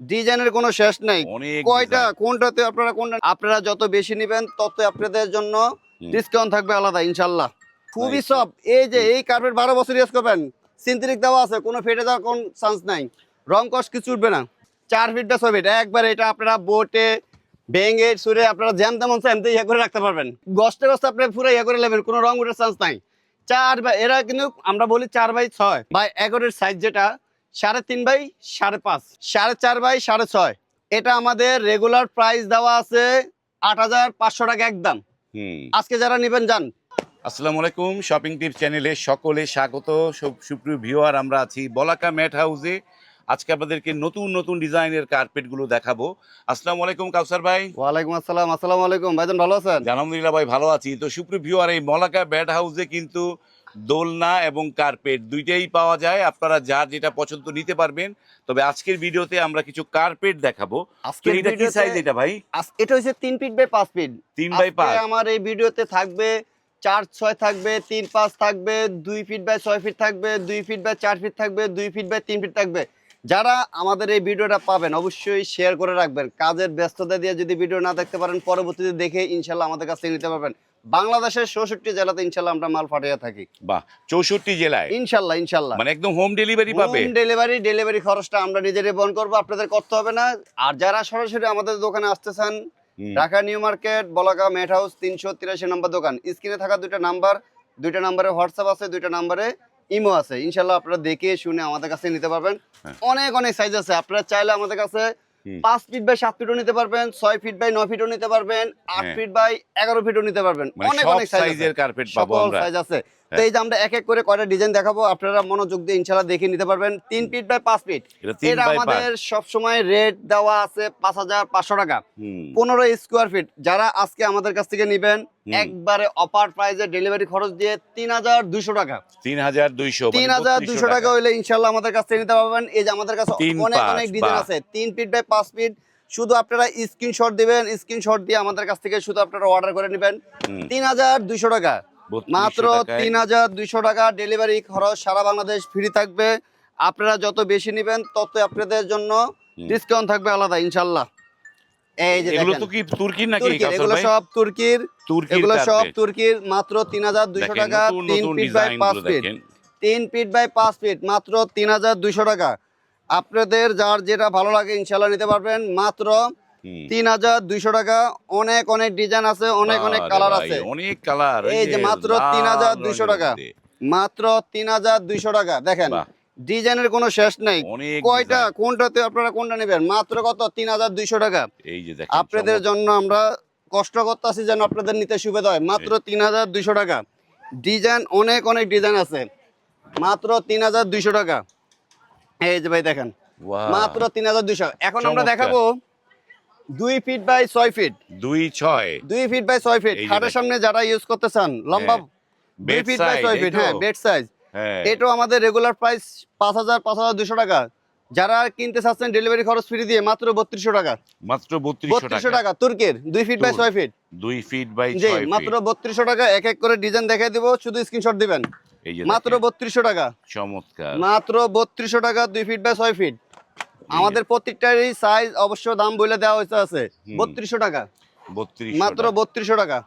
ডিজাইনের কোনো শেষ নাই। কয়টা কোনটাতে আপনারা কোনটা আপনারা যত বেশি নেবেন তত আপনাদের জন্য ডিসকাউন্ট থাকবে আলাদা ইনশাল্লাহ খুবই সব এই যে এই কার্পেট বারো বছর ইউজ করবেন সিনথেটিক দেওয়া আছে কোনো ফেটে যাওয়ার কোন চান্স নাই। রং কষ্ট কিছু উঠবে না। চার ফিট বা ছয় ফিট একবার এটা আপনারা বোটে ভেঙে সুরে আপনারা জ্যাম তেমন চান ইয়ে করে রাখতে পারবেন। গস্তে গস্তে আপনি পুরো ইয়ে করে নেবেন কোনো রং উঠার চান্স নাই। চার বাই এরা কিন্তু আমরা বলি চার বাই ছয়। বাই এগারোর সাইজ যেটা সাড়ে তিন বাই সাড়ে পাঁচ সাড়ে চার বাই সাড়ে ছয়। এটা আমাদের রেগুলার প্রাইস দেওয়া আছে আট হাজার পাঁচশো টাকা একদম। আজকে যারা নেবেন যান। আসসালামু আলাইকুম শপিং টিপ চ্যানেলে সকলে স্বাগত। সব- সুপ্রিয় ভিউয়ার আমরা আছি বলাকা ম্যাট হাউসে আজকে আপনাদেরকে নতুন নতুন ডিজাইনের কার্পেটগুলো দেখাবো। আসসালামু আলাইকুম কাউসার ভাই। ওয়ালাইকুম আসসালাম আসসালামু আলাইকুম। ভাইজান ভালো আছেন? আলহামদুলিল্লাহ ভাই ভালো আছি। তো সুপ্রিয় ভিউয়ার এই মলাকা ব্যাট হাউসে কিন্তু দোলনা এবং কার্পেট দুইটাই পাওয়া যায়। আপনারা যার যেটা পছন্দ নিতে পারবেন। তবে আজকের ভিডিওতে আমরা কিছু কার্পেট দেখাবো। আজকের এটা কি সাইজ এটা ভাই? এটা হচ্ছে তিন ফিট বাই পাঁচ ফিট। তিন বাই পাঁচ। আমার এই ভিডিওতে থাকবে চার ছয় থাকবে তিন পাঁচ থাকবে দুই ফিট বাই ছয় ফিট থাকবে দুই ফিট বাই চার ফিট থাকবে দুই ফিট বাই তিন ফিট থাকবে। যারা আমাদের এই ভিডিওটা পাবেন অবশ্যই শেয়ার করে রাখবেন। কাজের ব্যস্ততা দিয়ে যদি ভিডিও না দেখতে পারেন পরবর্তীতে দেখে ইনশাল্লাহ আমাদের কাছ থেকে নিতে পারবেন। বাংলাদেশের চৌষট্টি জেলাতে ইনশাল্লাহ আমরা মাল পাঠিয়ে থাকি। বাহ চৌষট্টি জেলায়? ইনশাল্লাহ ইনশাল্লাহ। মানে একদম হোম ডেলিভারি পাবে? হোম ডেলিভারি ডেলিভারি খরচটা আমরা নিজেরাই বহন করব আপনাদের করতে হবে না। আর যারা সরাসরি আমাদের দোকানে আসতে চান Dhaka New Market Balaka Mat House তিনশো তিরাশি নম্বর দোকান। স্ক্রিনে থাকা দুইটা নাম্বার দুইটা নাম্বারে হোয়াটসঅ্যাপ আছে দুইটা নাম্বারে ইমো আছে। ইনশাল্লাহ আপনারা দেখে শুনে আমাদের কাছে নিতে পারবেন। হ্যাঁ। অনেক অনেক সাইজ আছে। আপনারা চাইলে আমাদের কাছে। পাঁচ ফিট বাই সাত ফিটও নিতে পারবেন ছয় ফিট বাই নয় ফিটও নিতে পারবেন আট হ্যাঁ। ফিট বাই এগারো ফিটও নিতে পারবেন। মানে অনেক অনেক সাইজের কার্পেট পাবো আমরা। সাইজ আছে। তো হ্যাঁ। এই যে আমরা এক এক করে কয়টা ডিজাইন দেখাবো আপনারা মনোযোগ দিয়ে ইনশাল্লাহ দেখে নিতে পারবেন। তিন ফিট বাই পাঁচ ফিট এটা আমাদের সবসময় রেট দেওয়া আছে পাঁচ হাজার পাঁচশো টাকা। পনেরো স্কোয়ার ফিট যারা আজকে আমাদের কাছ থেকে নিবেন একবারে অপার প্রাইজে ডেলিভারি খরচ দিয়ে তিন হাজার দুইশো টাকা। তিন হাজার দুইশো মানে তিন হাজার দুইশো টাকা হইলে ইনশাল্লাহ আমাদের কাছ থেকে নিতে পারবেন। এই যে আমাদের কাছে অনেক অনেক ডিজাইন আছে। তিন ফিট বাই পাঁচ ফিট শুধু আপনারা স্ক্রিনশট দিবেন স্ক্রিনশট দিয়ে আমাদের কাছ থেকে শুধু আপনারা অর্ডার করে নেবেন। তিন হাজার দুইশো টাকা। মাত্র তিন হাজার দুইশো টাকা ডেলিভারি খরচ সারা বাংলাদেশ ফ্রি থাকবে। আপনারা যত বেশি নেবেন তত আপনাদের জন্য ডিসকাউন্ট থাকবে আলাদা ইনশাল্লাহ। এই যে এগুলো তো কি তুর্কির নাকি এগুলো সব তুর্কির তুর্কির এগুলো সব তুর্কির মাত্র তিন হাজার দুইশো টাকা তিন ফিট বাই পাঁচ ফিট তিন ফিট বাই পাঁচ ফিট মাত্র তিন হাজার দুইশো টাকা। আপনাদের যার যেটা ভালো লাগে ইনশাল্লাহ নিতে পারবেন। মাত্র। তিন হাজার দুইশো টাকা। অনেক অনেক ডিজাইন আছে অনেক অনেক কালার আছে। অনেক কালার এই যে মাত্র 3,200 টাকা। মাত্র তিন হাজার দুইশো টাকা। দেখেন ডিজাইনের কোনো শেষ নাই। কয়টা কোনটাতে আপনারা কোনটা নেবেন? মাত্র কত? তিন হাজার দুইশো টাকা। এই যে আপনাদের জন্য আমরা কষ্ট করতেছি যেন আপনাদের নিতে সুবিধা হয়। মাত্র তিন হাজার দুইশো টাকা। ডিজাইন অনেক অনেক ডিজাইন আছে। মাত্র তিন হাজার দুইশো টাকা। এই যে ভাই দেখেন। মাত্র তিন হাজার দুইশো। এখন আমরা। দেখাবো দুই ফিট বাই ছয় ফিট দুই ছয়। দুই ফিট বাই ছয় ফিট খাটের সামনে যারা ইউজ করতে চান লম্বা হ্যাঁ। দুই ফিট বাই ছয় ফিট হ্যাঁ বেড সাইজ হ্যাঁ। এটাও আমাদের রেগুলার প্রাইস পাঁচ হাজার পাঁচ হাজার দুশো টাকা। যারা কিনতে চাচ্ছেন ডেলিভারি খরচ ফ্রি দিয়ে মাত্র বত্রিশশো টাকা। মাত্র বত্রিশশো টাকা। তুর্কির দুই ফিট বাই ছয় ফিট দুই ফিট বাই জি মাত্র বত্রিশশো টাকা এক এক করে ডিজাইন দেখাই দিব শুধু স্ক্রিনশট দিবেন। মাত্র বত্রিশশো টাকা। চমৎকার। মাত্র বত্রিশশো টাকা দুই ফিট বাই ছয় ফিট আমাদের প্রত্যেকটারই সাইজ অবশ্য দাম বলে দেওয়া হয়েছে আছে। বত্রিশশো টাকা। মাত্র বত্রিশশো টাকা।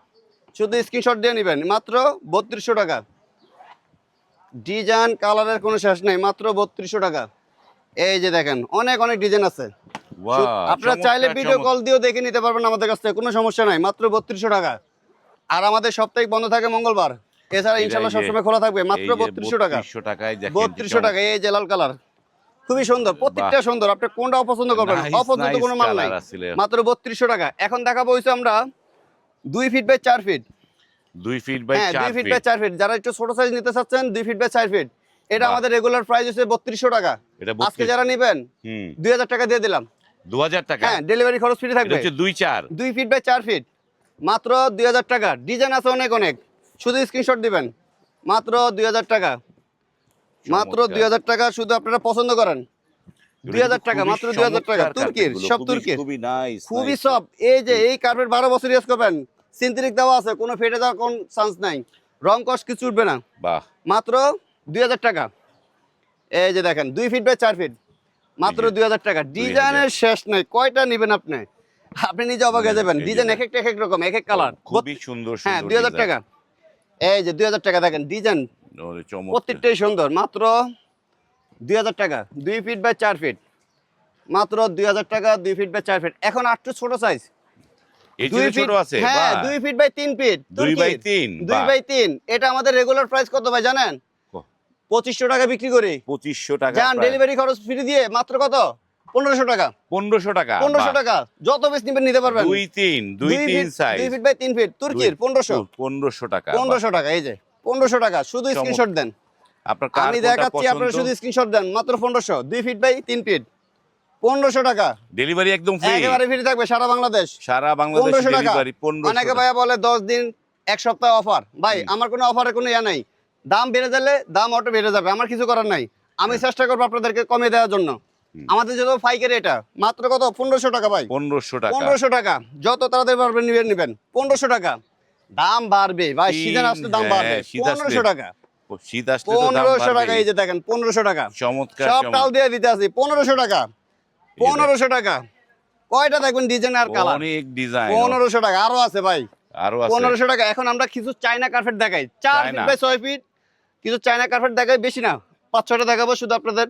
শুধু স্ক্রিনশট দিয়ে নেবেন। মাত্র বত্রিশশো টাকা। ডিজাইন কালারের কোনো শেষ নেই। মাত্র বত্রিশশো টাকা। এই যে দেখেন অনেক অনেক ডিজাইন আছে। আপনারা চাইলে ভিডিও কল দিয়েও দেখে নিতে পারবেন আমাদের কাছ থেকে। কোনো সমস্যা নাই। মাত্র বত্রিশশো টাকা। আর আমাদের সপ্তাহে বন্ধ থাকে মঙ্গলবার। এছাড়া ইনশাল্লাহ সবসময় খোলা থাকবে। মাত্র বত্রিশশো টাকা। বত্রিশশো টাকা। এই যে লাল কালার। খুবই সুন্দর প্রত্যেকটা সুন্দর আপনি কোনটা অপছন্দ করবেন অপছন্দ কোনো মাল নাই। মাত্র বত্রিশশো টাকা। এখন দেখাবো হইছে আমরা দুই ফিট বাই চার ফিট দুই ফিট বাই হ্যাঁ দুই ফিট বাই চার ফিট যারা একটু ছোট সাইজ নিতে চাচ্ছেন দুই ফিট বাই চার ফিট এটা আমাদের রেগুলার প্রাইস হচ্ছে বত্রিশশো টাকা। আজকে যারা নিবেন হুম। দুই হাজার টাকা দিয়ে দিলাম। দু হাজার টাকা? হ্যাঁ ডেলিভারি খরচ ফ্রি থাকবে। হচ্ছে দুই চার। দুই ফিট বাই চার ফিট মাত্র দুই হাজার টাকা। ডিজাইন আছে অনেক অনেক। শুধু স্ক্রিনশট দিবেন। মাত্র দুই হাজার টাকা। মাত্র দুই হাজার টাকা শুধু আপনারা পছন্দ করেন। দুই হাজার টাকা মাত্র দুই হাজার টাকা। তুর্কির সব তুর্কির। খুবই নাইস খুবই সব এই যে এই কার্পেট বারো বছর ইউজ করবেন সিনথেটিক দেওয়া আছে কোনো ফেটে যাওয়ার কোন চান্স নাই। রং কিছু উঠবে না। বাহ। মাত্র দুই হাজার টাকা। এই যে দেখেন দুই ফিট বাই চার ফিট মাত্র দুই হাজার টাকা। ডিজাইনের শেষ নেই কয়টা নিবেন আপনি? আপনি নিজে অবাক হয়ে যাবেন। ডিজাইন এক একটা এক এক রকম এক এক কালার খুবই সুন্দর হ্যাঁ দুই হাজার টাকা। এই যে দুই হাজার টাকা দেখেন ডিজাইন। প্রত্যেকটাই সুন্দর মাত্র দুই হাজার টাকা দুই ফিট বাই চার ফিট মাত্র দুই হাজার টাকা দুই ফিট বাই চার ফিট এখন আটটু ছোট সাইজ দুই ফিট হ্যাঁ বাহ। দুই ফিট বাই তিন ফিট দুই বাই তিন দুই বাই তিন। এটা আমাদের রেগুলার প্রাইস কত ভাই জানেন? পঁচিশশো টাকা বিক্রি করি। পঁচিশশো টাকা যান ডেলিভারি খরচ ফ্রি দিয়ে মাত্র কত? পনেরোশো টাকা। পনেরোশো টাকা পনেরোশো টাকা। যত বেশ নিবেন নিতে পারবেন। দুই তিন দুই তিন ফিট- সাইজ দুই ফিট বাই তিন ফিট তুর্কির পনেরোশো। পনেরোশো টাকা পনেরোশো টাকা এই যে। পনেরোশো টাকা শুধু স্ক্রিনশট দেন। আমি দেখাচ্ছি আপনারা শুধু স্ক্রিনশট দেন মাত্র পনেরোশো দুই ফিট বাই তিন ফিট পনেরোশো টাকা। ডেলিভারি একদম ফ্রি একেবারে ফ্রি থাকবে সারা বাংলাদেশ। সারা বাংলাদেশ পনেরোশো টাকা। ডেলিভারি পনেরোশো অনেকে ভাইয়া বলে দশ দিন এক সপ্তাহ অফার ভাই আমার কোনো অফারে কোনো ইয়া নাই। দাম বেড়ে গেলে দাম অটো বেড়ে যাবে আমার কিছু করার নাই। আমি চেষ্টা করব আপনাদেরকে কমিয়ে দেওয়ার জন্য। আমাদের যত পাইকারি এটা মাত্র কত? পনেরোশো টাকা ভাই। পনেরোশো টাকা। পনেরোশো টাকা। যত তাড়াতাড়ি পারবেন নিবেন নিবেন। পনেরোশো টাকা। দাম বাড়বে। ভাই সিজন আসলে দাম হ্যাঁ, বাড়বে। পনেরোশো টাকা। শীত আসলে তো দাম পনেরোশো টাকা এই যে দেখেন পনেরোশো টাকা। চমৎকার সব টাল দিয়ে দিতে আসি পনেরোশো টাকা। পনেরোশো টাকা। কয়টা দেখবেন ডিজাইন আর কালার অনেক ডিজাইন পনেরোশো টাকা আরও আছে ভাই। আরও আছে। পনেরোশো টাকা। এখন আমরা কিছু চাইনা কার্পেট দেখাই। চার ফিট বাই ছয় ফিট কিছু চায়না কার্পেট দেখাই বেশি না। পাঁচ ছয়টা দেখাবো শুধু আপনাদের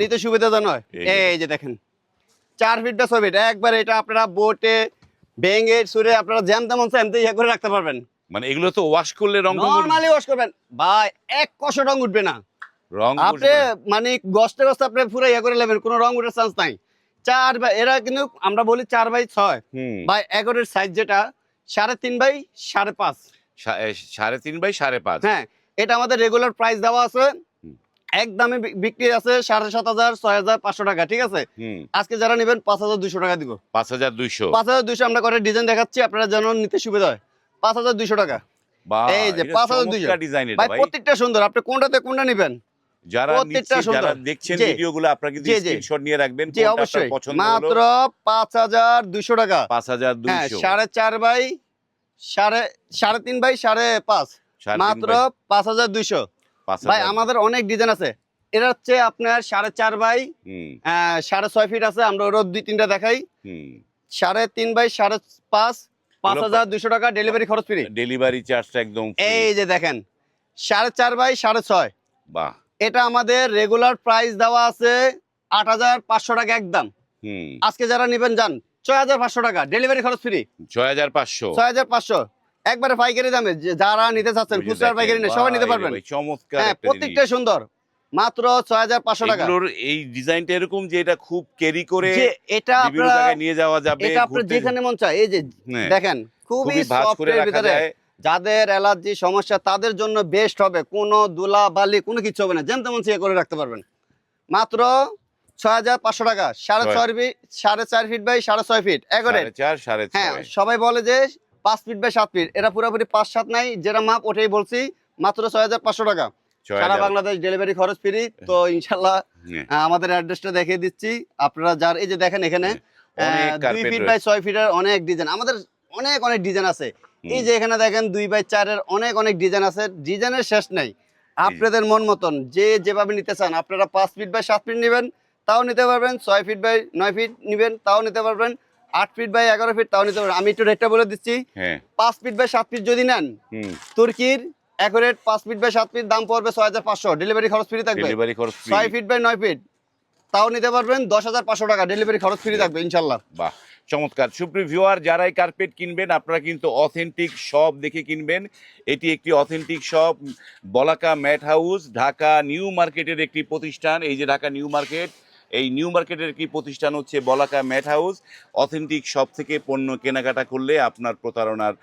নিতে সুবিধা যে। এই যে দেখেন চার ফিট বা ছয় ফিট একবার এটা আপনারা বোটে ভেঙে সুরে আপনারা জ্যাম তেমন এমতে ইয়ে করে রাখতে পারবেন। মানে এগুলো তো ওয়াশ করলে রং নর্মালি ওয়াশ করবেন। ভাই এক কষ রং উঠবে না। রং আপনি মানে গস্তে গস্তে আপনি পুরো ইয়ে করে নেবেন কোনো রং উঠার চান্স নাই। চার বাই এরা কিন্তু আমরা বলি চার বাই ছয়। বাই এগারোর সাইজ যেটা সাড়ে তিন বাই সাড়ে পাঁচ। সাড়ে তিন বাই সাড়ে পাঁচ। হ্যাঁ এটা আমাদের রেগুলার প্রাইস দেওয়া আছে। এক দামে বিক্রি আছে সাড়ে সাত হাজার ছয় হাজার পাঁচশো টাকা ঠিক আছে? আজকে যারা নেবেন পাঁচ হাজার দুশো টাকা দিব। পাঁচ হাজার দুইশো। পাঁচ হাজার দুইশো আমরা করে ডিজাইন দেখাচ্ছি আপনারা যেন নিতে সুবিধা হয়। পাঁচ হাজার দুইশো টাকা। এই যে পাঁচ হাজার দুইশো। ভাই প্রত্যেকটা সুন্দর। আপনি কোনটাতে কোনটা নেবেন? মাত্র ভাই আমাদের অনেক ডিজাইন আছে। এটা হচ্ছে আপনার সাড়ে চার বাই সাড়ে ছয় ফিট আছে আমরা ওর দুই তিনটা দেখাই। সাড়ে তিন বাই সাড়ে পাঁচ পাঁচ হাজার দুশো টাকা ডেলিভারি খরচ ফ্রি ডেলিভারি চার্জটা একদম এই যে দেখেন সাড়ে চার বাই সাড়ে ছয়। বাহ। এটা আমাদের রেগুলার প্রাইস দেওয়া আছে আট হাজার পাঁচশো টাকা একদম। আজকে যারা নেবেন যান ছয় হাজার পাঁচশো টাকা ডেলিভারি খরচ ফ্রি ছয় হাজার পাঁচশো। ছয় হাজার পাঁচশো। একবারে পাইকারি দামে যারা নিতে চাচ্ছেন খুচরা পাইকারি নেই সবাই নিতে পারবেন। চমৎকার হ্যাঁ প্রত্যেকটা সুন্দর। মাত্র ছয় হাজার পাঁচশো টাকা। এই ডিজাইনটা এরকম যে এটা খুব ক্যারি করে এটা আপনারা নিয়ে যাওয়া যাবে এটা আপনার যেখানে মন চায় এই যে হ্যাঁ, দেখেন খুবই রাখা ভিতরে যাদের অ্যালার্জি সমস্যা তাদের জন্য বেস্ট হবে। কোনো দুলা বালি কোনো কিছু হবে না। যেন তেমন চেয়ে করে রাখতে পারবেন। মাত্র ছয় হাজার পাঁচশো টাকা। সাড়ে ছয়। ফিট সাড়ে চার ফিট বাই সাড়ে ছয় ফিট সাড়ে হ্যাঁ সবাই বলে যে পাঁচ ফিট বাই সাত ফিট। এটা পুরোপুরি পাঁচ সাত নাই যেটা মাপ ওটাই বলছি মাত্র ছয় হাজার পাঁচশো টাকা। সারা বাংলাদেশ ডেলিভারি খরচ ফ্রি তো ইনশাল্লাহ হ্যাঁ, আমাদের অ্যাড্রেসটা দেখিয়ে দিচ্ছি। আপনারা যার এই যে দেখেন এখানে দুই ফিট বাই ছয় ফিটের অনেক ডিজাইন আমাদের অনেক অনেক ডিজাইন আছে। এই যে এখানে দেখেন দুই বাই চারের অনেক অনেক ডিজাইন আছে। ডিজাইনের শেষ নেই। আপনাদের মন মতন যে যেভাবে নিতে চান আপনারা পাঁচ ফিট বাই সাত ফিট নেবেন তাও নিতে পারবেন। ছয় ফিট বাই নয় ফিট নেবেন তাও নিতে পারবেন। আট ফিট বাই এগারো ফিট তাও নিতে পারবেন আমি একটু রেটটা বলে দিচ্ছি। হ্যাঁ। পাঁচ ফিট বাই সাত ফিট যদি নেন তুর্কির অ্যাকোরেট পাঁচ ফিট বাই সাত ফিট দাম পড়বে ছয় হাজার পাঁচশো। ডেলিভারি খরচ ফ্রি থাকবে। ডেলিভারি খরচ ছয় ফিট বাই নয় ফিট তাও নিতে পারবেন দশ হাজার পাঁচশো টাকা। ডেলিভারি খরচ ফ্রি থাকবে ইনশাল্লাহ বাহ চমৎকার। সুপ্রিয় ভিউয়ার যারাই কার্পেট কিনবেন আপনারা কিন্তু অথেন্টিক শপ দেখে কিনবেন। এটি একটি authentic shop Balaka Mat House Dhaka New মার্কেটের একটি প্রতিষ্ঠান। এই যে ঢাকা নিউ মার্কেট এই নিউ মার্কেটের একটি প্রতিষ্ঠান হচ্ছে Balaka Mat House authentic shop থেকে পণ্য কেনাকাটা করলে আপনার প্রতারণার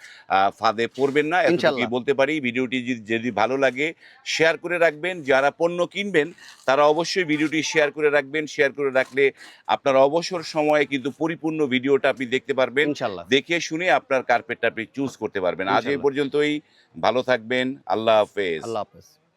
ফাঁদে পড়বেন না। এতটুকুই বলতে পারি ভিডিওটি যদি- ভালো লাগে শেয়ার করে রাখবেন। যারা পণ্য কিনবেন তারা অবশ্যই ভিডিওটি শেয়ার করে রাখবেন। শেয়ার করে রাখলে আপনার অবসর সময়ে কিন্তু পরিপূর্ণ ভিডিওটা আপনি দেখতে পারবেন। দেখে শুনে আপনার কার্পেটটা আপনি চুজ করতে পারবেন। আজ এই পর্যন্তই ভালো থাকবেন। আল্লাহ হাফেজ। আল্লাহ হাফেজ।